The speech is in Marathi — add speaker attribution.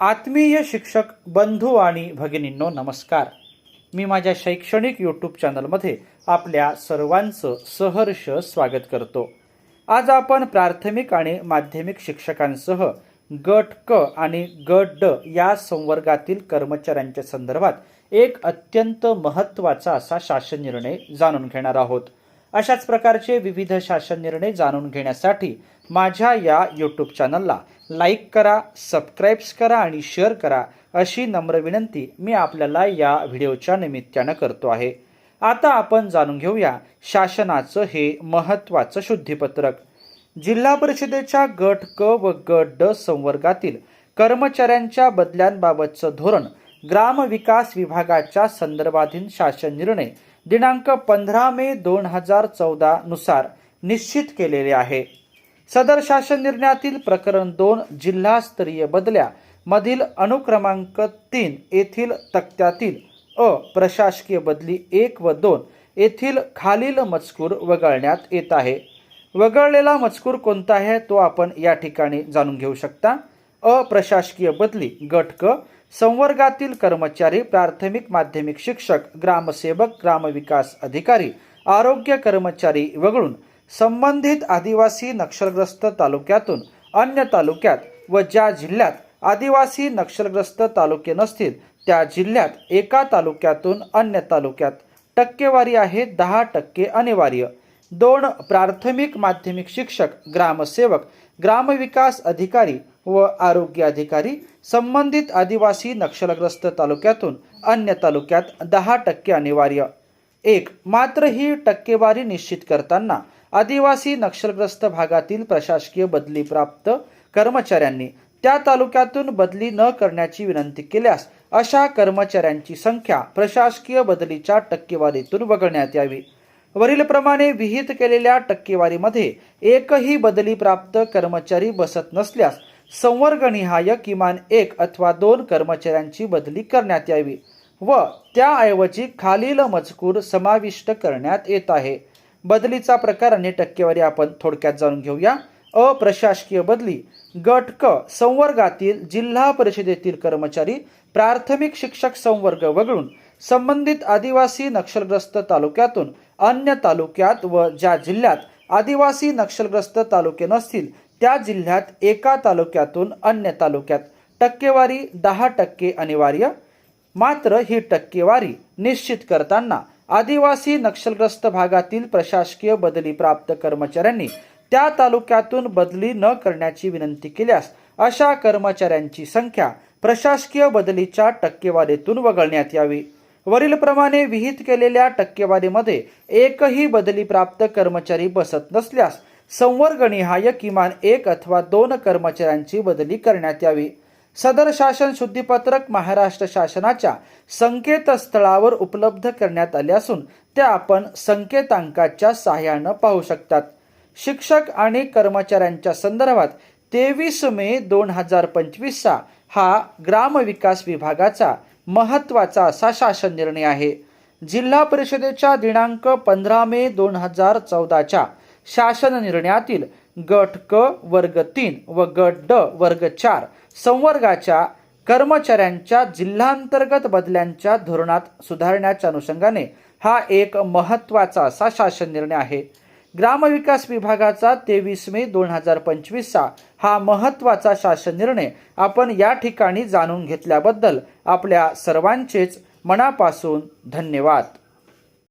Speaker 1: आत्मीय शिक्षक बंधू आणि भगिनींनो नमस्कार. मी माझ्या शैक्षणिक यूट्यूब चॅनलमध्ये आपल्या सर्वांचं सहर्ष स्वागत करतो. आज आपण प्राथमिक आणि माध्यमिक शिक्षकांसह गट क आणि गट ड या संवर्गातील कर्मचाऱ्यांच्या संदर्भात एक अत्यंत महत्त्वाचा असा शासन निर्णय जाणून घेणार आहोत. अशाच प्रकारचे विविध शासन निर्णय जाणून घेण्यासाठी माझ्या या यूट्यूब चॅनलला लाईक करा सबस्क्राईब्स करा आणि शेअर करा अशी नम्र विनंती मी आपल्याला या व्हिडिओच्या निमित्तानं करतो आहे. आता आपण जाणून घेऊया शासनाचं हे महत्त्वाचं शुद्धीपत्रक. जिल्हा परिषदेच्या गट क व गट ड संवर्गातील कर्मचाऱ्यांच्या बदल्यांबाबतचं धोरण ग्रामविकास विभागाच्या संदर्भाधीन शासन निर्णय दिनांक पंधरा मे दोन हजार चौदा नुसार निश्चित केलेले आहे. सदर शासन निर्णयातील प्रकरण दोन जिल्हास्तरीय बदल्या मधील अनुक्रमांक तीन येथील तक्त्यातील अ प्रशासकीय बदली एक व दोन येथील खालील मजकूर वगळण्यात येत आहे. वगळलेला मजकूर कोणता आहे तो आपण या ठिकाणी जाणून घेऊ शकता. अप्रशासकीय बदली गट क संवर्गातील कर्मचारी प्राथमिक माध्यमिक शिक्षक ग्रामसेवक ग्रामविकास अधिकारी आरोग्य कर्मचारी वगळून संबंधित आदिवासी नक्षलग्रस्त तालुक्यातून अन्य तालुक्यात व ज्या जिल्ह्यात आदिवासी नक्षलग्रस्त तालुके नसतील त्या जिल्ह्यात एका तालुक्यातून अन्य तालुक्यात टक्केवारी आहे दहा टक्के अनिवार्य. दोन प्राथमिक माध्यमिक शिक्षक ग्रामसेवक ग्रामविकास अधिकारी व आरोग्य अधिकारी संबंधित आदिवासी नक्षलग्रस्त तालुक्यातून अन्य तालुक्यात दहा टक्के अनिवार्य. एक मात्र ही टक्केवारी निश्चित करताना आदिवासी नक्षलग्रस्त भागातील प्रशासकीय बदली प्राप्त कर्मचाऱ्यांनी त्या तालुक्यातून बदली न करण्याची विनंती केल्यास अशा कर्मचाऱ्यांची संख्या प्रशासकीय बदलीच्या टक्केवारीतून वगळण्यात यावी. वरीलप्रमाणे विहित केलेल्या टक्केवारीमध्ये एकही बदली प्राप्त कर्मचारी बसत नसल्यास संवर्गनिहाय किमान एक अथवा दोन कर्मचाऱ्यांची बदली करण्यात यावी व त्याऐवजी खालील मजकूर समाविष्ट करण्यात येत आहे. बदलीचा प्रकार आणि टक्केवारी आपण थोडक्यात जाणून घेऊया. अप्रशासकीय बदली. गट क संवर्गातील जिल्हा परिषदेतील कर्मचारी प्राथमिक शिक्षक संवर्ग वगळून संबंधित आदिवासी नक्षलग्रस्त तालुक्यातून अन्य तालुक्यात व ज्या जिल्ह्यात आदिवासी नक्षलग्रस्त तालुके नसतील त्या जिल्ह्यात एका तालुक्यातून अन्य तालुक्यात टक्केवारी दहा टक्के अनिवार्य मात्र ही टक्केवारी निश्चित करताना आदिवासी नक्षलग्रस्त भागातील प्रशासकीय बदली प्राप्त कर्मचाऱ्यांनी त्या तालुक्यातून बदली न करण्याची विनंती केल्यास अशा कर्मचाऱ्यांची संख्या प्रशासकीय बदलीच्या टक्केवारीतून वगळण्यात यावी. वरीलप्रमाणे विहित केलेल्या टक्केवारीमध्ये एकही बदली प्राप्त कर्मचारी बसत नसल्यास संवर्गनिहाय किमान एक अथवा दोन कर्मचाऱ्यांची बदली करण्यात यावी. सदर शासन शुद्धीपत्रक महाराष्ट्र शासनाच्या संकेतस्थळावर उपलब्ध करण्यात आले असून ते आपण संकेतांकाच्या सहाय्यानं पाहू शकतात. शिक्षक आणि कर्मचाऱ्यांच्या संदर्भात तेवीस मे दोन हजार पंचवीसचा हा ग्रामविकास विभागाचा महत्त्वाचा असा शासन निर्णय आहे. जिल्हा परिषदेच्या दिनांक पंधरा मे दोन हजार चौदाच्या शासन निर्णयातील गट क वर्ग तीन व गट ड वर्ग चार संवर्गाच्या कर्मचाऱ्यांच्या जिल्हांतर्गत बदल्यांच्या धोरणात सुधारण्याच्या अनुषंगाने हा एक महत्त्वाचा असा शासन निर्णय आहे. ग्रामविकास विभागाचा तेवीस मे दोन हजार पंचवीसचा हा महत्त्वाचा शासन निर्णय आपण या ठिकाणी जाणून घेतल्याबद्दल आपल्या सर्वांचेच मनापासून धन्यवाद.